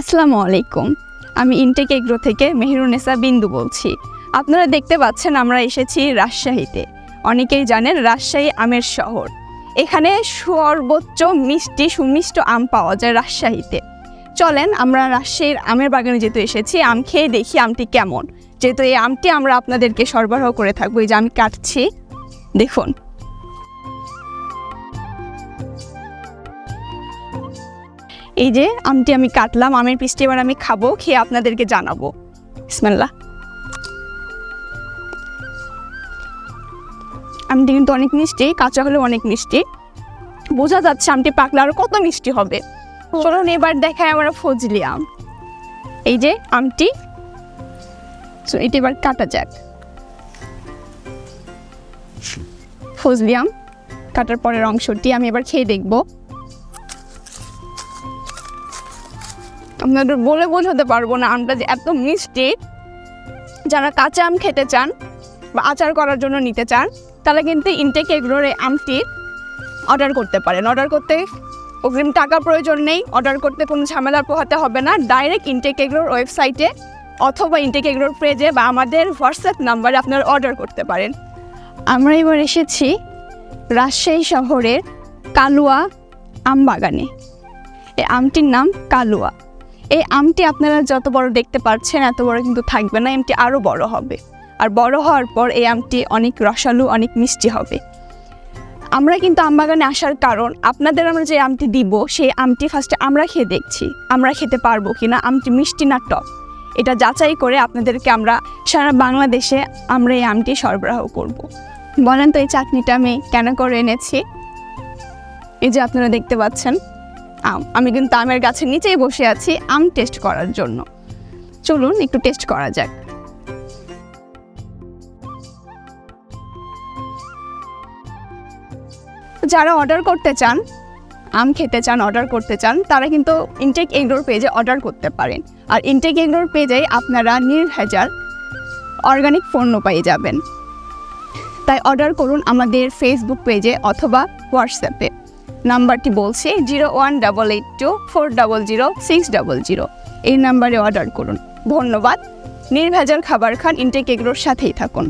আসসালামু আলাইকুম। আমি ইনটেক এগ্রো থেকে মেহেরুনেসা বিন্দু বলছি। আপনারা দেখতে পাচ্ছেন আমরা এসেছি রাজশাহীতে। অনেকেই জানেন রাজশাহী আমের শহর। এখানে সর্বোচ্চ মিষ্টি সুমিষ্ট আম পাওয়া যায় রাজশাহীতে। চলেন আমরা রাজশাহীর আমের বাগানে যেহেতু এসেছি, আম খেয়ে দেখি আমটি কেমন। যেহেতু এই আমটি আমরা আপনাদেরকে সরবরাহ করে থাকব, এই যে আমি কাটছি। দেখুন এই যে আমটি আমি কাটলাম, আমের পিসটি এবার আমি খাব, খেয়ে আপনাদেরকে জানাব। ইসমাল্লা আমটি কিন্তু অনেক মিষ্টি, কাঁচা হলেও অনেক মিষ্টি। বোঝা যাচ্ছে আমটি পাকলে আরও কত মিষ্টি হবে। চলুন এবার দেখায় আমরা ফজলি আম। এই যে আমটি। এটা এবার কাটা যাক। ফজলি আম কাটার পরের অংশটি আমি এবার খেয়ে দেখব। আপনাদের বলে বোঝাতে পারব না, আমটা যে এত মিষ্টি। যারা কাঁচা আম খেতে চান বা আচার করার জন্য নিতে চান, তারা কিন্তু ইনটেক এগরোর এই আমটি অর্ডার করতে পারেন। অর্ডার করতে অগ্রিম টাকা প্রয়োজন নেই অর্ডার করতে কোনো ঝামেলা পোহাতে হবে না। ডাইরেক্ট ইনটেক এগরোর ওয়েবসাইটে অথবা ইনটেক এগরোর পেজে বা আমাদের হোয়াটসঅ্যাপ নাম্বারে আপনারা অর্ডার করতে পারেন। আমরা এবার এসেছি রাজশাহী শহরের কালুয়া আম বাগানে এই আমটির নাম কালুয়া। এই আমটি আপনারা যত বড় দেখতে পাচ্ছেন এত বড় কিন্তু থাকবে না আমটি আরও বড় হবে। আর বড় হওয়ার পর এই আমটি অনেক রসালো, অনেক মিষ্টি হবে। আমরা কিন্তু আমবাগানে আসার কারণ, আপনাদের আমরা যে আমটি দিব, সেই আমটি ফার্স্টে আমরা খেয়ে দেখছি, আমরা খেতে পারব কিনা, আমটি মিষ্টি না টক। এটা যাচাই করে আপনাদেরকে আমরা সারা বাংলাদেশে আমরা এই আমটি সরবরাহ করব। বলেন তো এই চাটনিটা আমি কেন করে এনেছি? এই যে আপনারা দেখতে পাচ্ছেন। আম, আমি কিন্তু আমের গাছের নিচেই বসে আছি আম টেস্ট করার জন্য। চলুন একটু টেস্ট করা যাক। যারা অর্ডার করতে চান, আম খেতে চান অর্ডার করতে চান, তারা কিন্তু ইনটেক এগরোর পেজে অর্ডার করতে পারেন। আর ইনটেক এগরোর পেজে আপনারা নির্ভেজাল অর্গানিক পণ্য পেয়ে যাবেন। তাই অর্ডার করুন আমাদের ফেসবুক পেজে অথবা হোয়াটসঅ্যাপে নাম্বারটি বলছি zero one double eight two four double zero six double zero. এই নাম্বারে অর্ডার করুন। ধন্যবাদ। নির্ভেজাল খাবার খান ইনটেক এগুলোর সাথেই থাকুন।